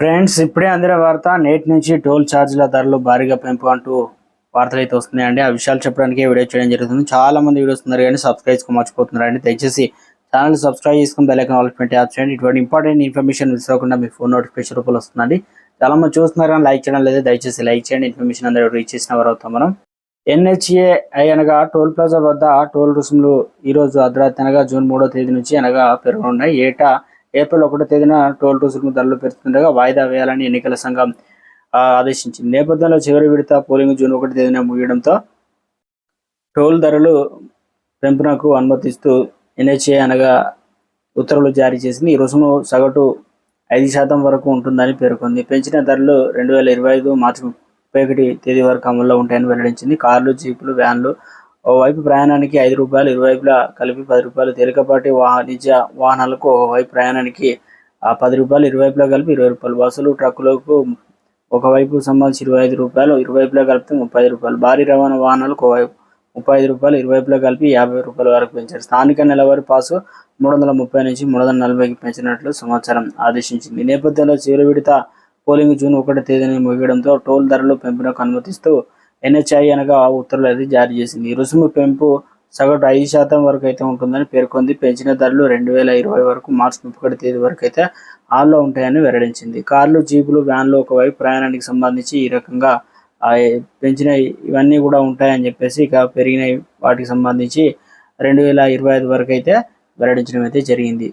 Friends ఇప్పుడే అందిన వార్త నేటి నుంచి టోల్ ఛార్జీల ధరలు భారీగా పెంపు అంటూ వార్తలు అయితే వస్తున్నాయండి. ఆ విషయాలు చెప్పడానికి వీడియో చేయడం జరుగుతుంది. చాలా మంది వీడియోస్ ఉన్నారు కానీ సబ్స్క్రైబ్ మర్చిపోతున్నారండి. దయచేసి ఛానల్ సబ్స్క్రైబ్ చేసుకుని బెల్ ఐకాన్ ఆల్ పెట్టి యాప్ చేయండి. ఇటువంటి ఇంపార్టెంట్ ఇన్ఫర్మేషన్ మిస్ అవ్వకుండా మీ ఫోన్ నోటిఫికేషన్ రూపంలో వస్తుందండి. చాలా మంది చూస్తున్నారు కానీ లైక్ చేయడం లేదు. దయచేసి లైక్ చేయండి. ఇన్ఫర్మేషన్ అందరూ రీచ్ చేసిన వారు అవుతాం మనం. ఎన్హెచ్ఏ అనగా టోల్ ప్లాజా వద్ద టోల్ రుసుములు ఈ రోజు అర్ధరాత్రి అనగా జూన్ మూడో తేదీ నుంచి అనగా పెరగనున్నాయి ఏటా ఏప్రిల్ ఒకటో తేదీన టోల్ రుసుము ధరలు పెరుగుతుండగా వాయిదా వేయాలని ఎన్నికల సంఘం ఆదేశించింది. నేపథ్యంలో చివరి విడత పోలింగ్ జూన్ ఒకటి తేదీన ముగియడంతో టోల్ ధరలు పెంపునకు అనుమతిస్తూ ఎన్హెచ్ఏ అనగా ఉత్తర్వులు జారీ చేసింది. ఈ రుసుము సగటు ఐదు శాతం వరకు ఉంటుందని పేర్కొంది. పెంచిన ధరలు రెండు వేల ఇరవై ఐదు మార్చి ముప్పై ఒకటి తేదీ వరకు అమల్లో ఉంటాయని వెల్లడించింది. కార్లు జీపులు వ్యాన్లు ఓవైపు ప్రయాణానికి ఐదు రూపాయలు ఇరువైపులా కలిపి పది రూపాయలు తేలికపాటి వాణిజ్య వాహనాలకు ఒకవైపు ప్రయాణానికి పది రూపాయలు ఇరువైపులా కలిపి ఇరవై రూపాయలు. బస్సులు ట్రక్కులకు ఒకవైపు సంబంధించి ఇరవై ఐదు రూపాయలు ఇరువైపులా కలిపితే ముప్పై ఐదు రూపాయలు. భారీ రవాణా వాహనాలకు ఒకవైపు ముప్పై ఐదు రూపాయలు ఇరువైపులా కలిపి యాభై రూపాయల వరకు పెంచారు. స్థానిక నెలవారీ పాసు మూడు వందల ముప్పై నుంచి మూడు వందల నలభైకి పెంచినట్లు సమాచారం ఆదేశించింది. ఈ నేపథ్యంలో చివరి విడత పోలింగ్ జూన్ ఒకటి తేదీని ముగియడంతో టోల్ ధరలు పెంపునకు అనుమతిస్తూ ఎన్హెచ్ఐ అనగా ఉత్తర్వులు అయితే జారీ చేసింది. రుసుము పెంపు సగటు ఐదు శాతం వరకు అయితే ఉంటుందని పేర్కొంది. పెంచిన ధరలు రెండు వేల ఇరవై వరకు మార్చి ముప్పై తేదీ వరకు అయితే ఆల్లో ఉంటాయని వెల్లడించింది. కార్లు జీపులు వ్యాన్లు ఒకవైపు ప్రయాణానికి సంబంధించి ఈ రకంగా పెంచిన ఇవన్నీ కూడా ఉంటాయని చెప్పేసి ఇక పెరిగిన వాటికి సంబంధించి రెండు వేల ఇరవై ఐదు వరకు అయితే వెల్లడించడం అయితే జరిగింది.